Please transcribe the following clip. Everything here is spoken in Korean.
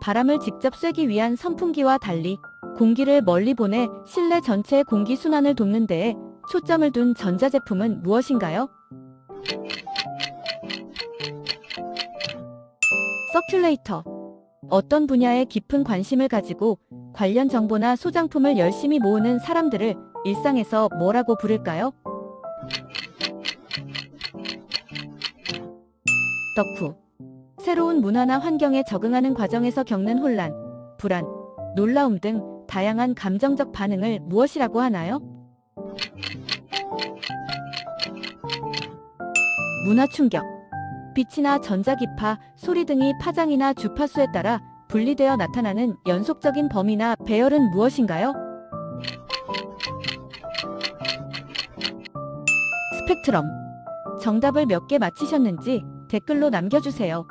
바람을 직접 쐬기 위한 선풍기와 달리 공기를 멀리 보내 실내 전체의 공기 순환을 돕는 데에 초점을 둔 전자제품은 무엇인가요? 서큘레이터. 어떤 분야에 깊은 관심을 가지고 관련 정보나 소장품을 열심히 모으는 사람들을 일상에서 뭐라고 부를까요? 덕후. 새로운 문화나 환경에 적응하는 과정에서 겪는 혼란, 불안, 놀라움 등 다양한 감정적 반응을 무엇이라고 하나요? 문화 충격. 빛이나 전자기파, 소리 등이 파장이나 주파수에 따라 분리되어 나타나는 연속적인 범위나 배열은 무엇인가요? 스펙트럼. 정답을 몇 개 맞히셨는지 댓글로 남겨주세요.